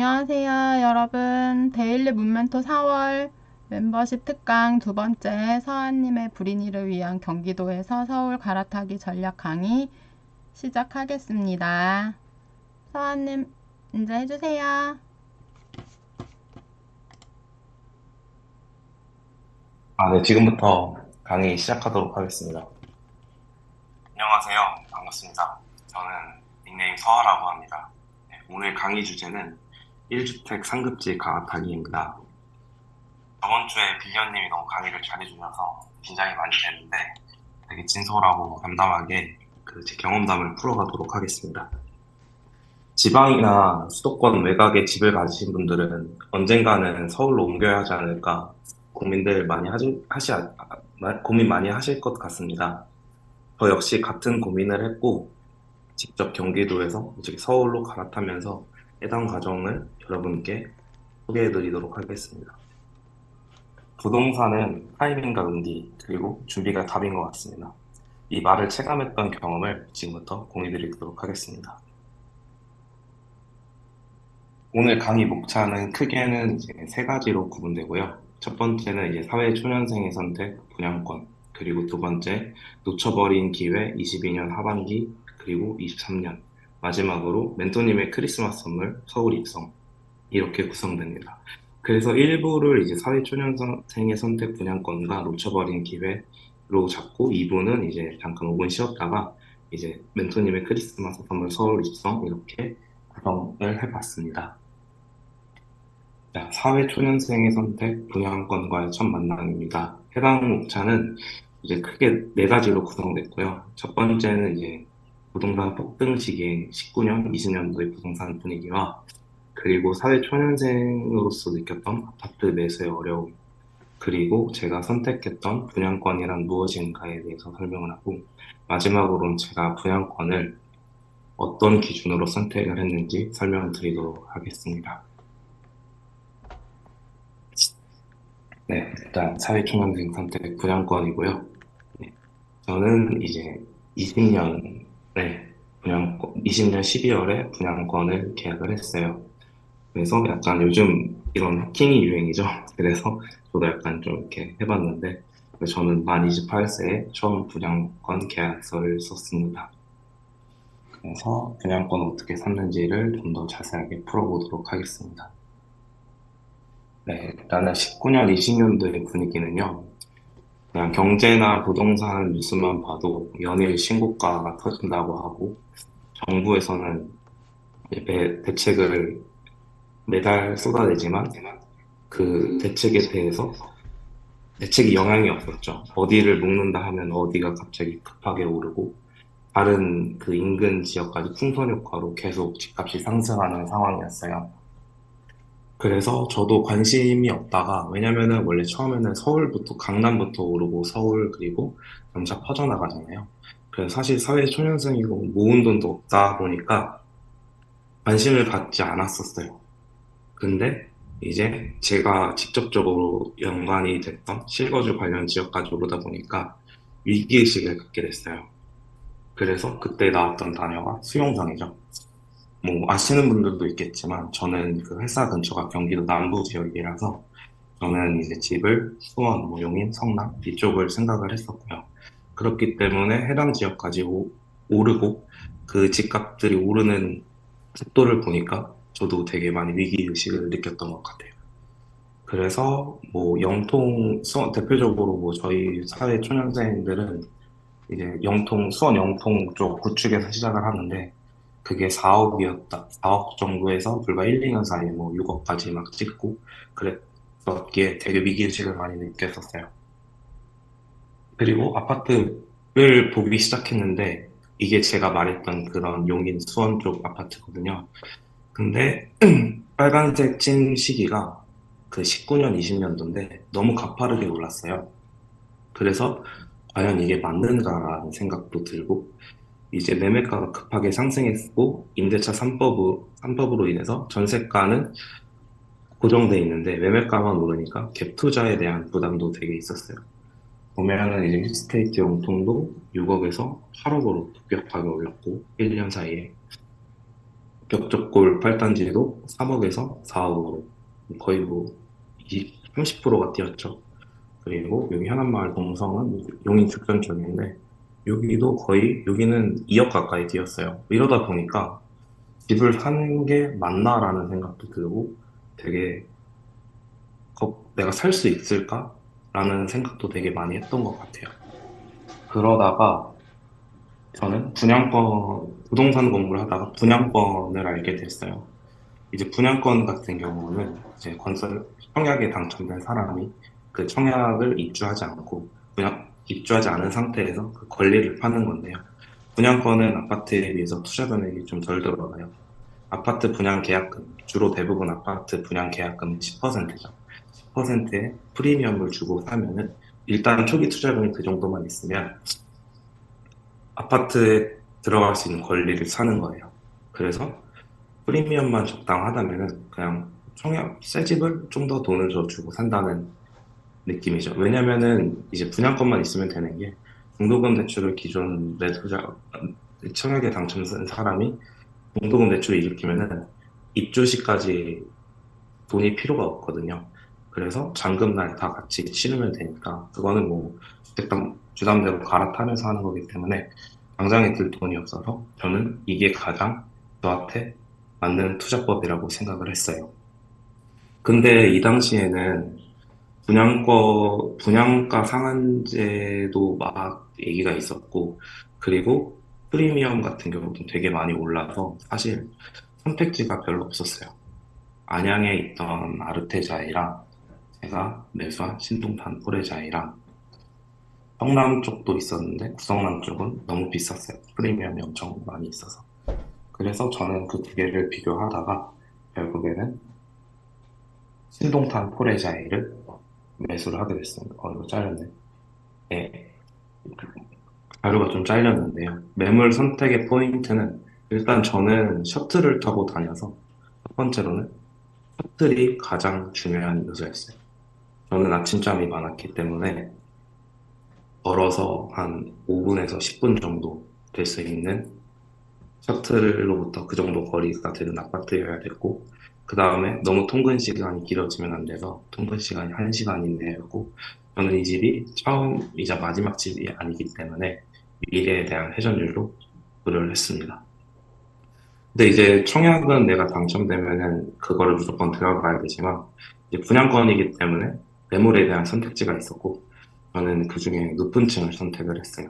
안녕하세요, 여러분. 데일리 문멘토 4월 멤버십 특강 두 번째 서한님의 불인이를 위한 경기도에서 서울 갈아타기 전략 강의 시작하겠습니다. 서한님, 이제 해주세요. 아, 네, 지금부터 강의 시작하도록 하겠습니다. 안녕하세요. 반갑습니다. 저는 닉네임 서하라고 합니다. 네, 오늘 강의 주제는 1주택 상급지 갈아타기입니다. 저번 주에 빌리언님이 너무 강의를 잘해주셔서 긴장이 많이 됐는데 되게 진솔하고 담담하게 그 제 경험담을 풀어가도록 하겠습니다. 지방이나 수도권 외곽에 집을 가지신 분들은 언젠가는 서울로 옮겨야 하지 않을까 고민들 많이 하시, 하시, 고민 많이 하실 것 같습니다. 저 역시 같은 고민을 했고, 직접 경기도에서 서울로 갈아타면서 해당 과정을 여러분께 소개해 드리도록 하겠습니다. 부동산은 타이밍과 운기, 그리고 준비가 답인 것 같습니다. 이 말을 체감했던 경험을 지금부터 공유 드리도록 하겠습니다. 오늘 강의 목차는 크게는 이제 세 가지로 구분되고요. 첫 번째는 이제 사회 초년생의 선택, 분양권, 그리고 두 번째 놓쳐버린 기회 22년 하반기, 그리고 23년, 마지막으로 멘토님의 크리스마스 선물 서울 입성 이렇게 구성됩니다. 그래서 1부를 이제 사회 초년생의 선택, 분양권과 놓쳐버린 기회로 잡고 2부는 이제 잠깐 5분 쉬었다가 이제 멘토님의 크리스마스 선물 서울 입성 이렇게 구성을 해봤습니다. 자, 사회초년생의 선택, 분양권과의 첫 만남입니다. 해당 목차는 이제 크게 네 가지로 구성됐고요. 첫 번째는 이제 부동산 폭등 시기인 19년, 20년도의 부동산 분위기와 그리고 사회 초년생으로서 느꼈던 아파트 매수의 어려움, 그리고 제가 선택했던 분양권이란 무엇인가에 대해서 설명을 하고 마지막으로는 제가 분양권을 어떤 기준으로 선택을 했는지 설명을 드리도록 하겠습니다. 네, 일단 사회 초년생 선택 분양권이고요. 네, 저는 이제 20년에 분양권, 20년 12월에 분양권을 계약을 했어요. 그래서 약간 요즘 이런 해킹이 유행이죠. 그래서 저도 약간 좀 이렇게 해봤는데, 저는 만 28세에 처음 분양권 계약서를 썼습니다. 그래서 분양권 어떻게 샀는지를 좀 더 자세하게 풀어보도록 하겠습니다. 네, 일단은 19년, 20년도의 분위기는요. 그냥 경제나 부동산 뉴스만 봐도 연일 신고가가 터진다고 하고 정부에서는 대책을 매달 쏟아내지만 그 대책에 대해서 대책이 영향이 없었죠. 어디를 묶는다 하면 어디가 갑자기 급하게 오르고 다른 그 인근 지역까지 풍선 효과로 계속 집값이 상승하는 상황이었어요. 그래서 저도 관심이 없다가, 왜냐면은 원래 처음에는 서울부터, 강남부터 오르고 서울, 그리고 점차 퍼져나가잖아요. 그래서 사실 사회 초년생이고 모은 돈도 없다 보니까 관심을 받지 않았었어요. 근데 이제 제가 직접적으로 연관이 됐던 실거주 관련 지역까지 오르다 보니까 위기의식을 갖게 됐어요. 그래서 그때 나왔던 단어가 수용성이죠. 뭐 아시는 분들도 있겠지만 저는 그 회사 근처가 경기도 남부 지역이라서 저는 이제 집을 수원, 뭐 용인, 성남 이쪽을 생각을 했었고요. 그렇기 때문에 해당 지역까지 오, 오르고 그 집값들이 오르는 속도를 보니까 저도 되게 많이 위기의식을 느꼈던 것 같아요. 그래서 뭐 영통, 수원, 대표적으로 뭐 저희 사회 초년생들은 이제 영통, 수원 영통 쪽 구축에서 시작을 하는데 그게 4억이었다. 4억 정도에서 불과 1, 2년 사이에 뭐 6억까지 막 찍고 그랬었기에 되게 위기의식을 많이 느꼈었어요. 그리고 아파트를 보기 시작했는데 이게 제가 말했던 그런 용인 수원 쪽 아파트거든요. 근데 빨간색 찐 시기가 그 19년, 20년도인데 너무 가파르게 올랐어요. 그래서 과연 이게 맞는가라는 생각도 들고 이제 매매가가 급하게 상승했고 임대차 3법으로, 3법으로 인해서 전세가는 고정돼 있는데 매매가만 오르니까 갭 투자에 대한 부담도 되게 있었어요. 보면은 이제 힐스테이트 용통도 6억에서 8억으로 급격하게 올랐고 1년 사이에 벽적골 8단지도 3억에서 4억으로 거의 뭐 20, 30%가 뛰었죠. 그리고 여기 현안마을 동성은 용인 축전 쪽인데 여기도 거의 여기는 2억 가까이 뛰었어요. 이러다 보니까 집을 사는 게 맞나라는 생각도 들고 되게 거- 내가 살 수 있을까라는 생각도 되게 많이 했던 것 같아요. 그러다가 저는 분양권, 부동산 공부를 하다가 분양권을 알게 됐어요. 이제 분양권 같은 경우는 이제 건설 청약에 당첨된 사람이 그 청약을 입주하지 않고 분양 입주하지 않은 상태에서 그 권리를 파는 건데요. 분양권은 아파트에 비해서 투자 금액이 좀 덜 들어가요. 아파트 분양 계약금, 주로 대부분 아파트 분양 계약금이 10%죠. 10%의 프리미엄을 주고 사면은 일단 초기 투자금이 그 정도만 있으면 아파트에 들어갈 수 있는 권리를 사는 거예요. 그래서 프리미엄만 적당하다면은 그냥 청약 새 집을 좀 더 돈을 더 주고 산다는 느낌이죠. 왜냐면은 이제 분양권만 있으면 되는 게 중도금 대출을 기존 매수자 청약에 당첨된 사람이 중도금 대출을 일으키면은 입주 시까지 돈이 필요가 없거든요. 그래서 잔금날 다 같이 치르면 되니까 그거는 뭐 주택담 주담대로 갈아타면서 하는 거기 때문에 당장에 들 돈이 없어서 저는 이게 가장 저한테 맞는 투자법이라고 생각을 했어요. 근데 이 당시에는 분양권, 분양가 상한제도 막 얘기가 있었고, 그리고 프리미엄 같은 경우도 되게 많이 올라서 사실 선택지가 별로 없었어요. 안양에 있던 아르테자이랑 제가 매수한 신동탄 포레자이랑 성남 쪽도 있었는데 구성남 쪽은 너무 비쌌어요. 프리미엄이 엄청 많이 있어서. 그래서 저는 그 두 개를 비교하다가 결국에는 신동탄 포레자이를 매수를 하게 됐습니다. 어, 이거 잘렸네. 예. 자료가 좀 잘렸는데요. 매물 선택의 포인트는 일단 저는 셔틀을 타고 다녀서 첫 번째로는 셔틀이 가장 중요한 요소였어요. 저는 아침잠이 많았기 때문에 걸어서 한 5분에서 10분 정도 될 수 있는 셔틀로부터 그 정도 거리가 되는 아파트여야 됐고, 그 다음에 너무 통근 시간이 길어지면 안 돼서 통근 시간이 1시간 이내였고, 저는 이 집이 처음이자 마지막 집이 아니기 때문에 미래에 대한 회전율로 고려를 했습니다. 근데 이제 청약은 내가 당첨되면은 그거를 무조건 들어가야 되지만, 이제 분양권이기 때문에 매물에 대한 선택지가 있었고, 저는 그 중에 높은 층을 선택을 했어요.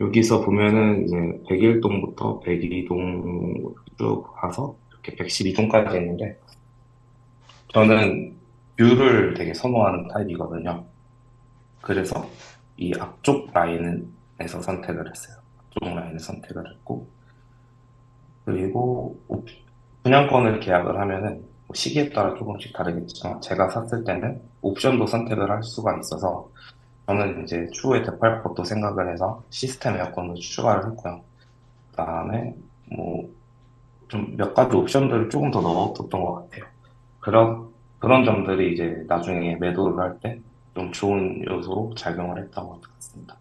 여기서 보면은 이제 101동부터 102동 쭉 가서 이렇게 112동까지 있는데 저는 뷰를 되게 선호하는 타입이거든요. 그래서 이 앞쪽 라인에서 선택을 했어요. 앞쪽 라인을 선택을 했고 그리고 옵- 분양권을 계약을 하면은 뭐 시기에 따라 조금씩 다르겠지만 제가 샀을 때는 옵션도 선택을 할 수가 있어서 저는 이제 추후에 되팔 것도 생각을 해서 시스템 에어컨을 추가를 했고요. 그다음에 뭐 좀 몇 가지 옵션들을 조금 더 넣어뒀던 것 같아요. 그런 그런 점들이 이제 나중에 매도를 할 때 좀 좋은 요소로 작용을 했던 것 같습니다.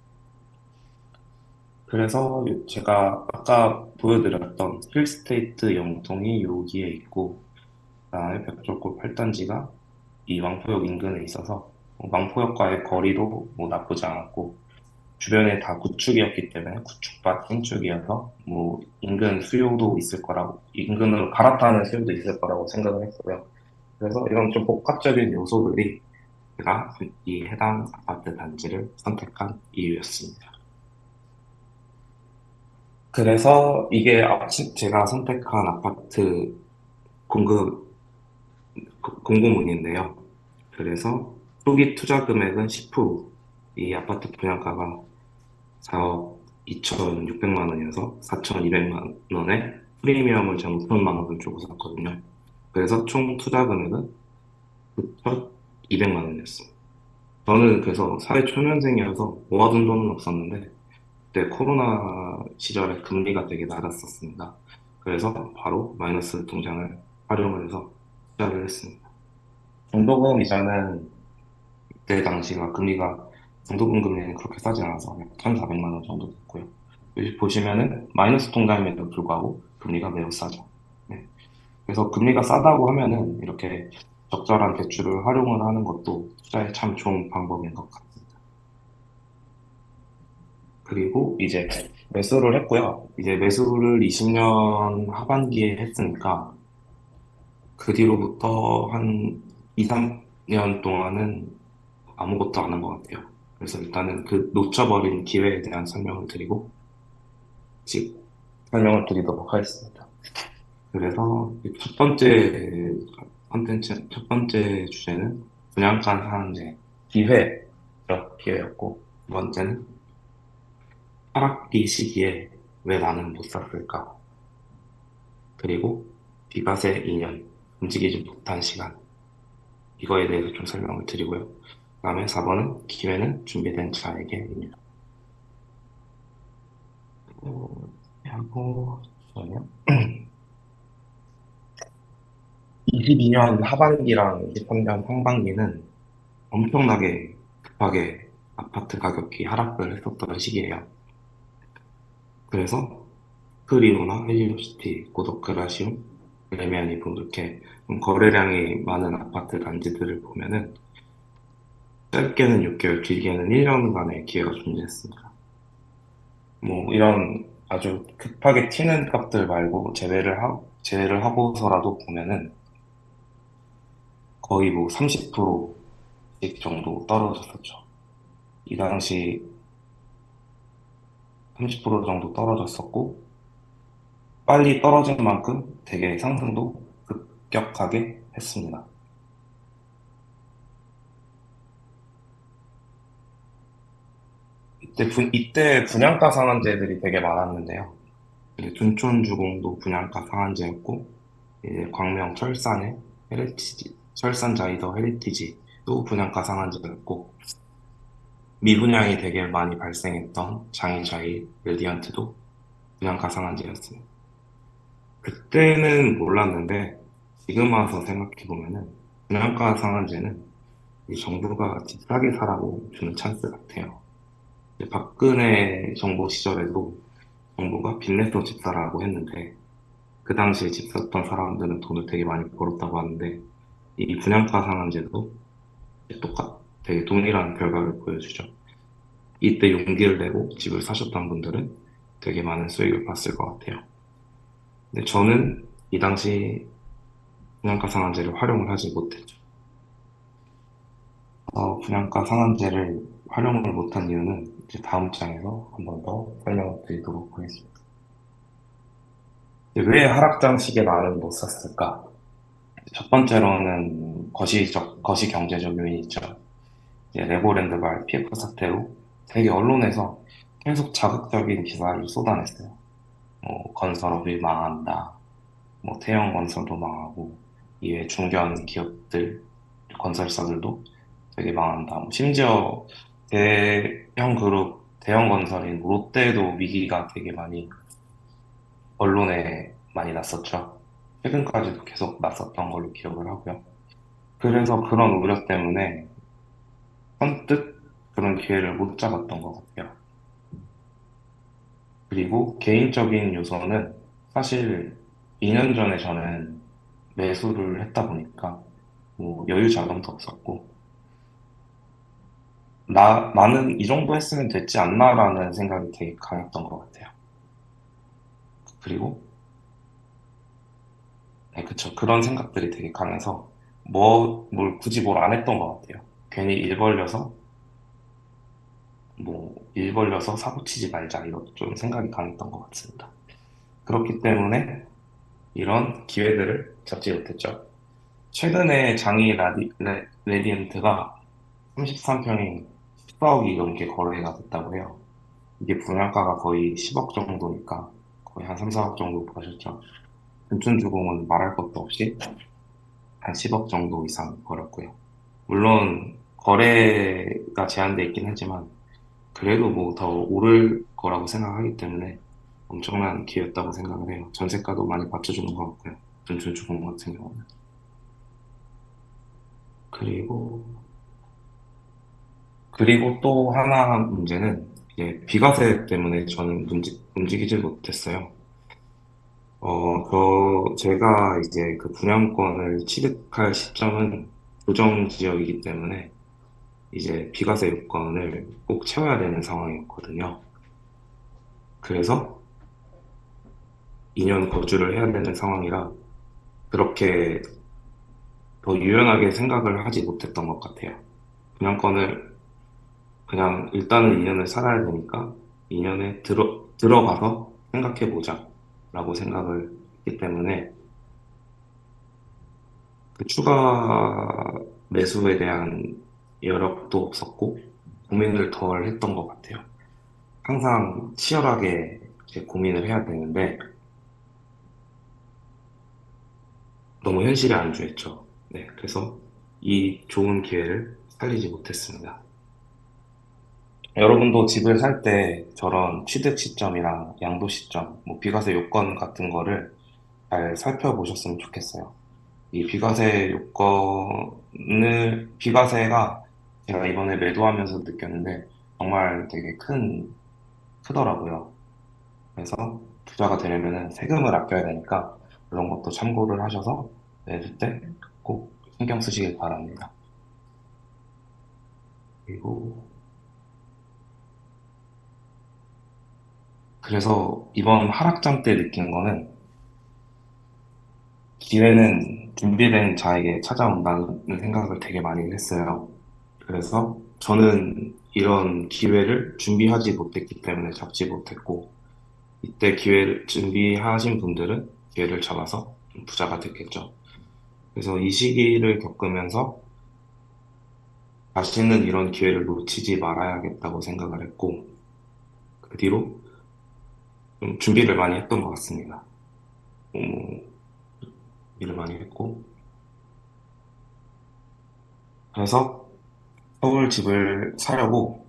그래서 제가 아까 보여드렸던 힐스테이트 영통이 여기에 있고 그 다음에 벽돌골 8단지가 이 왕포역 인근에 있어서 뭐 왕포역과의 거리도 뭐 나쁘지 않았고 주변에 다 구축이었기 때문에 구축밭 신축이어서 뭐 인근 수요도 있을 거라고 인근으로 갈아타는 수요도 있을 거라고 생각을 했고요. 그래서 이런 좀 복합적인 요소들이 제가 이 해당 아파트 단지를 선택한 이유였습니다. 그래서 이게 제가 선택한 아파트 공급 고- 공고문인데요. 그래서 초기 투자 금액은 10%, 이 아파트 분양가가 4억 2,600만 원이어서 4,200만 원에 프리미엄을 제가 5천만 원을 주고 샀거든요. 그래서 총 투자 금액은 9,200만 원이었습니다. 저는 그래서 사회 초년생이어서 모아둔 돈은 없었는데 그때 코로나 시절에 금리가 되게 낮았었습니다. 그래서 바로 마이너스 통장을 활용을 해서 투자를 했습니다. 중도금 이자는 그때 당시가 금리가 중도금 금리는 그렇게 싸지 않아서 약 1,400만 원 정도 됐고요. 여기 보시면은 마이너스 통장임에도 불구하고 금리가 매우 싸죠. 네. 그래서 금리가 싸다고 하면은 이렇게 적절한 대출을 활용을 하는 것도 투자에 참 좋은 방법인 것 같습니다. 그리고 이제 매수를 했고요. 이제 매수를 20년 하반기에 했으니까 그 뒤로부터 한 2, 3년 동안은 아무것도 안 한 것 같아요. 그래서 일단은 그 놓쳐버린 기회에 대한 설명을 드리고 즉 설명을 드리도록 하겠습니다. 그래서 첫 번째 컨텐츠, 첫 번째 주제는 분양가 상한제 기회, 기회였고 두 번째는 하락기 시기에 왜 나는 못 샀을까? 그리고 비과세 2년, 움직이지 못한 시간 이거에 대해서 좀 설명을 드리고요. 그 다음에 4번은 기회는 준비된 자에게입니다. 어, 하고 저요. 22년 하반기랑 23년 상반기는 엄청나게 급하게 아파트 가격이 하락을 했었던 시기예요. 그래서 크리오나 헬리오시티, 고도크라시움, 레미안이브 이렇게 좀 거래량이 많은 아파트 단지들을 보면은 짧게는 6개월, 길게는 1년간의 기회가 존재했습니다. 뭐 이런 아주 급하게 튀는 값들 말고 제외를 하, 제외를 하고서라도 보면은 거의 뭐 30%씩 정도 떨어졌었죠. 이 당시 30% 정도 떨어졌었고 빨리 떨어진 만큼 되게 상승도 급격하게 했습니다. 이때, 분, 이때 분양가 상한제들이 되게 많았는데요. 둔촌주공도 분양가 상한제였고, 이제 광명 철산의 헤리티지, 철산 자이더 헤리티지도 분양가 상한제였고, 미분양이 되게 많이 발생했던 장인자이 레디언트도 분양가 상한제였습니다. 그때는 몰랐는데, 지금 와서 생각해 보면은, 분양가 상한제는 이 정부가 집 싸게 사라고 주는 찬스 같아요. 박근혜 정부 시절에도 정부가 빚내서 집 사라고 했는데 그 당시에 집 샀던 사람들은 돈을 되게 많이 벌었다고 하는데 이 분양가 상한제도 똑같, 되게 동일한 결과를 보여주죠. 이때 용기를 내고 집을 사셨던 분들은 되게 많은 수익을 봤을 것 같아요. 근데 저는 이 당시 분양가 상한제를 활용을 하지 못했죠. 어, 분양가 상한제를 활용을 못한 이유는 이제 다음 장에서 한 번 더 설명을 드리도록 하겠습니다. 왜 하락장 시기에 나는 못 샀을까? 첫 번째로는 거시적, 거시 경제적 요인이 있죠. 이제 레고랜드가 PF 사태로 세계 언론에서 계속 자극적인 기사를 쏟아냈어요. 뭐 건설업이 망한다. 뭐 태형 건설도 망하고 이외 중견 기업들, 건설사들도 되게 망한다. 뭐 심지어 대형 그룹, 대형 건설인 롯데도 위기가 되게 많이 언론에 많이 났었죠. 최근까지도 계속 났었던 걸로 기억을 하고요. 그래서 그런 우려 때문에 선뜻 그런 기회를 못 잡았던 것 같아요. 그리고 개인적인 요소는 사실 2년 전에 저는 매수를 했다 보니까 뭐 여유 자금도 없었고 나, 나는 이 정도 했으면 됐지 않나라는 생각이 되게 강했던 것 같아요. 그리고, 네, 그쵸. 그런 생각들이 되게 강해서, 뭐, 뭘 굳이 뭘 안 했던 것 같아요. 괜히 일 벌려서, 뭐, 일 벌려서 사고 치지 말자. 이런 좀 생각이 강했던 것 같습니다. 그렇기 때문에 이런 기회들을 잡지 못했죠. 최근에 장이 라디, 레, 레디언트가 33평이 14억이 넘게 거래가 됐다고 해요. 이게 분양가가 거의 10억 정도니까 거의 한 3, 4억 정도 보셨죠. 둔촌주공은 말할 것도 없이 한 10억 정도 이상 벌었고요. 물론 거래가 제한돼 있긴 하지만 그래도 뭐 더 오를 거라고 생각하기 때문에 엄청난 기회였다고 생각을 해요. 전세가도 많이 받쳐주는 것 같고요. 둔촌주공 같은 경우는. 그리고 그리고 또 하나 문제는 이제 비과세 때문에 저는 움직, 움직이질 못했어요. 어, 저, 제가 이제 그 분양권을 취득할 시점은 조정 지역이기 때문에 이제 비과세 요건을 꼭 채워야 되는 상황이었거든요. 그래서 2년 거주를 해야 되는 상황이라 그렇게 더 유연하게 생각을 하지 못했던 것 같아요. 분양권을 그냥 일단은 2년을 살아야 되니까 2년에 들어, 들어가서 생각해 보자 라고 생각을 했기 때문에 그 추가 매수에 대한 여력도 없었고 고민을 덜 했던 것 같아요. 항상 치열하게 고민을 해야 되는데 너무 현실에 안주했죠. 네, 그래서 이 좋은 기회를 살리지 못했습니다. 여러분도 집을 살 때 저런 취득 시점이랑 양도 시점, 뭐 비과세 요건 같은 거를 잘 살펴보셨으면 좋겠어요. 이 비과세 요건을, 비과세가 제가 이번에 매도하면서 느꼈는데 정말 되게 큰, 크더라고요. 그래서 투자가 되려면 세금을 아껴야 되니까 그런 것도 참고를 하셔서 내실 때꼭 신경 쓰시길 바랍니다. 그리고 그래서 이번 하락장 때 느낀 거는 기회는 준비된 자에게 찾아온다는 생각을 되게 많이 했어요. 그래서 저는 이런 기회를 준비하지 못했기 때문에 잡지 못했고, 이때 기회를 준비하신 분들은 기회를 잡아서 좀 부자가 됐겠죠. 그래서 이 시기를 겪으면서 다시는 이런 기회를 놓치지 말아야겠다고 생각을 했고, 그 뒤로 좀 준비를 많이 했던 것 같습니다. 어, 일을 많이 했고, 그래서 서울 집을 사려고,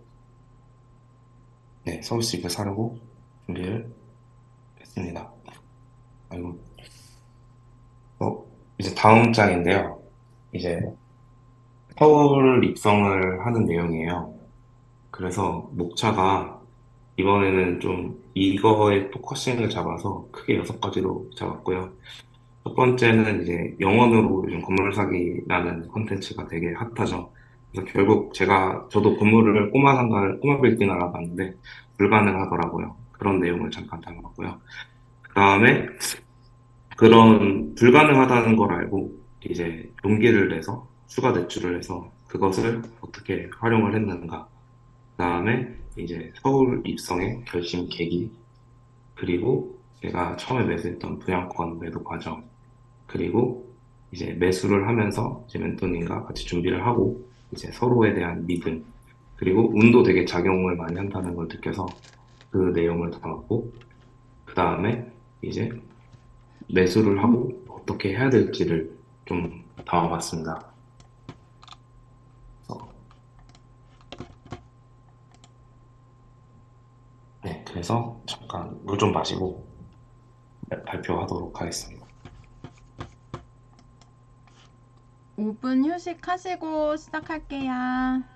네, 서울 집을 사려고 준비를 했습니다. 아이고, 어, 이제 다음 장인데요. 이제 서울 입성을 하는 내용이에요. 그래서 목차가 이번에는 좀 이거에 포커싱을 잡아서 크게 여섯 가지로 잡았고요. 첫 번째는 이제 영원으로 요즘 건물 사기라는 콘텐츠가 되게 핫하죠. 결국 제가 저도 건물을 꼬마 상가를 꼬마 빌딩 알아봤는데 불가능하더라고요. 그런 내용을 잠깐 담았고요. 그 다음에 그런 불가능하다는 걸 알고 이제 용기를 내서 추가 대출을 해서 그것을 어떻게 활용을 했는가. 그 다음에 이제 서울 입성의 결심 계기, 그리고 제가 처음에 매수했던 분양권 매도 과정, 그리고 이제 매수를 하면서 이제 멘토님과 같이 준비를 하고 이제 서로에 대한 믿음, 그리고 운도 되게 작용을 많이 한다는 걸 느껴서 그 내용을 담았고, 그 다음에 이제 매수를 하고 어떻게 해야 될지를 좀 담아봤습니다. 네, 그래서 잠깐 물 좀 마시고 발표하도록 하겠습니다. 5분 휴식하시고 시작할게요.